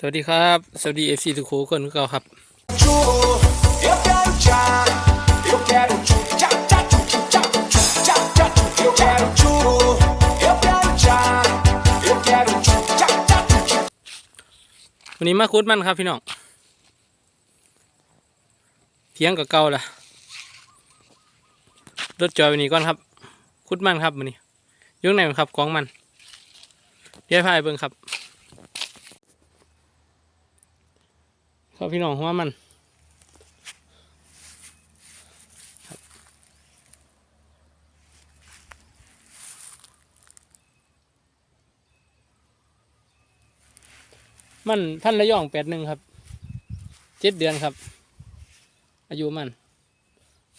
สวัสดีครับ สวัสดีเอฟซีทุกคนก็ครับวันนี้มาคุดมันครับพี่น้องเที่ยงกับเก่าละรถจอยวันนี้ก่อนครับ คุดมันครับวันนี้ยุ่งไหนครับกองมันเดี๋ยวพายเบิ่งครับ ครับพี่น้องหัวมันมันพันระยองแปดหนึ่งครับเจ็ดเดือนครับ อายุมัน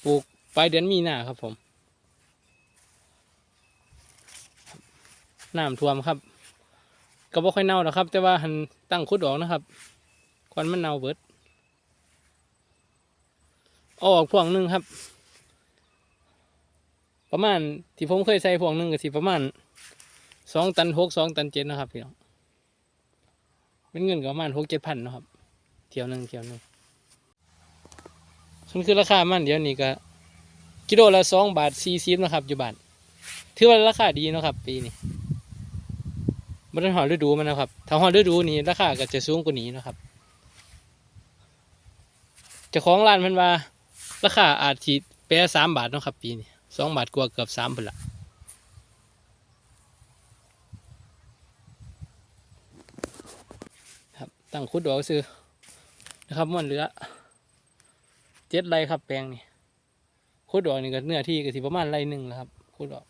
ปลูกปลายเดือนมีนาครับผมน้ำท่วมครับ ก็บ่ค่อยเน่าหรอกครับ แต่ว่าหันตั้งคุดออกนะครับ ควันมันเน่าเบิดเอาออกพวงหนึ่งครับ ประมาณที่ผมเคยใส่พวงหนึ่งก็สิประมาณสองตันหกสองตันเจ็ดนะครับพี่น้องเป็นเงินก็ประมาณหกเจ็ดพันนะครับ เที่ยวหนึ่งเที่ยวหนึ่งมันคือราคามันเดี๋ยวนี้ก็กิโลละสองบาทสี่สิบนะครับอยู่บานถือว่าราคาดีนะครับ ปีนี้มันเป็นหอฤดูมันนะครับ ถ้าหอฤดูนี้ราคาก็จะสูงกว่านี้นะครับ เจ้าของร้านมันว่า ราคาอาจสิแปรสามบาทเนาะครับ ปีนี้สองบาทกว่าเกือบสามพันละครับตั้งคุดดอกซื้อนะครับมันเหลือเจ็ดไรครับแปลงนี่คุดดอกนี่ก็เนื้อที่ก็สิประมาณไรหนึ่งแล้วครับคุดดอก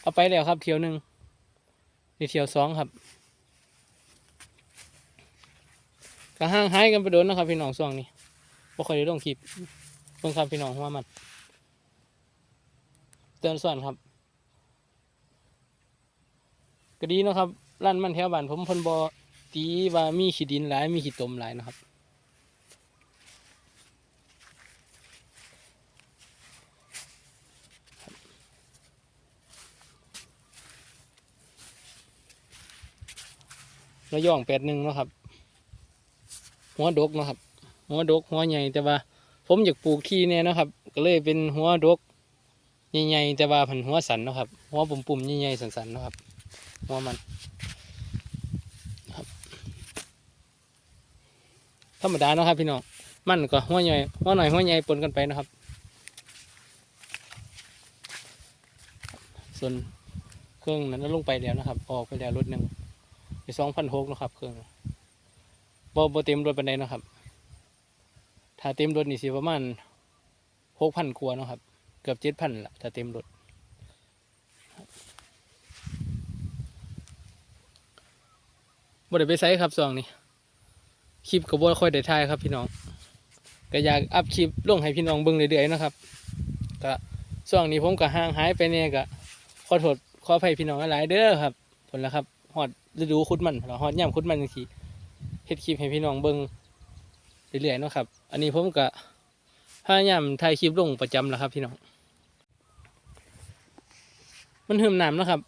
เอาไปแล้วครับเที่ยวหนึ่งนี่เที่ยวสองครับ ก็ห่างหายกันไปโดนนะครับพี่น้องส่วงนี้บ่ค่อยได้ลงคลิปเพิ่งครับพี่น้องหัวมันเตือนส่วนครับ ก็ดีนะครับร้านมันแถวบ้านผมพนบ่ตีว่ามีขี้ดินหลายมีขี้ตมหลายนะครับระยองแปดหนึ่งนะครับ หัวดกนะครับ หัวดกหัวใหญ่แต่ว่า ผมอยากปลูกที่เนี่ยนะครับ ก็เลยเป็นหัวดกใหญ่ๆแต่ว่าผันหัวสันนะครับ หัวปุ่มๆใหญ่ๆสันๆนะครับ หัวมันครับธรรมดาเนาะครับพี่น้อง มันก็หัวใหญ่หัวหน่อยหัวใหญ่ปนกันไปนะครับ ส่วนเครื่องนั้นลงไปแล้วนะครับ ออกไปแล้วรถหนึ่งไปสองพันหกนะครับเครื่อง บ่บ่เต็มรถปันไดเนาะครับ ถ้าเต็มรถนี่สิประมาณหกพันกว่าเนาะครับ เกือบเจ็ดพันละถ้าเต็มรถบ่ได้ไปไซครับส่องนี้คลิปก็บ่ค่อยได้ถ่ายครับพี่น้องก็อยากอัพคลิปลงให้พี่น้องเบิ่งเรื่อยๆนะครับก็ส่องนี้ผมก็ห่างหายไปเนี่ยก็ขอโทษขออภัยพี่น้องหลายเด้อครับผลละครับฮอดฤดูคุดมันเราฮอดย่ำคุดมันจังซี่ เฮ็ดคลิปให้พี่น้องเบิ่งเรื่อยๆเนาะครับ อันนี้ผมก็พยายามถ่ายคลิปลงประจำแล้วครับพี่น้อง มันหืมน้ำนะครับ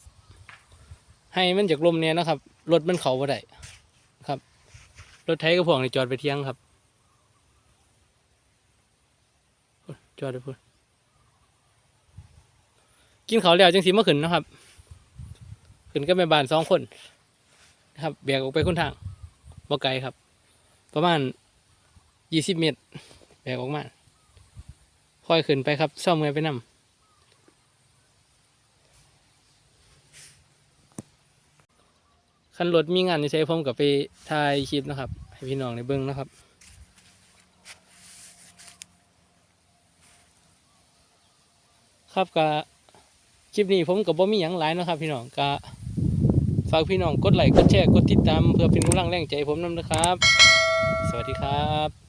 ให้มันจากลมเนี่ยนะครับ รถมันเขาบ่ได้ครับ รถไถกระพวงนี่จอดไปเที่ยงครับ จอดไปพูดกินเขาวแล้วจังสีมาขึ้นนะครับ ขึ้นก็แม่บ้านสองคนนะครับแบกออกไปคนทาง บ่ไกลครับ ประมาณยี่สิบเมตรแบกออกมาค่อยขึ้นไปครับซ่อมเงยไปนำคันรถมีงานใช้ผมกับไปถ่ายคลิปนะครับ ให้พี่น้องในเบิ้องนะครับครับก็คลิปนี้ผมกับบ่มีหยังหลายนะครับ พี่น้องก็ ฝากพี่น้องกดไลค์กดแชร์กดติดตามเพื่อเป็นกำลังแรงใจผมนำนะครับ สวัสดีครับ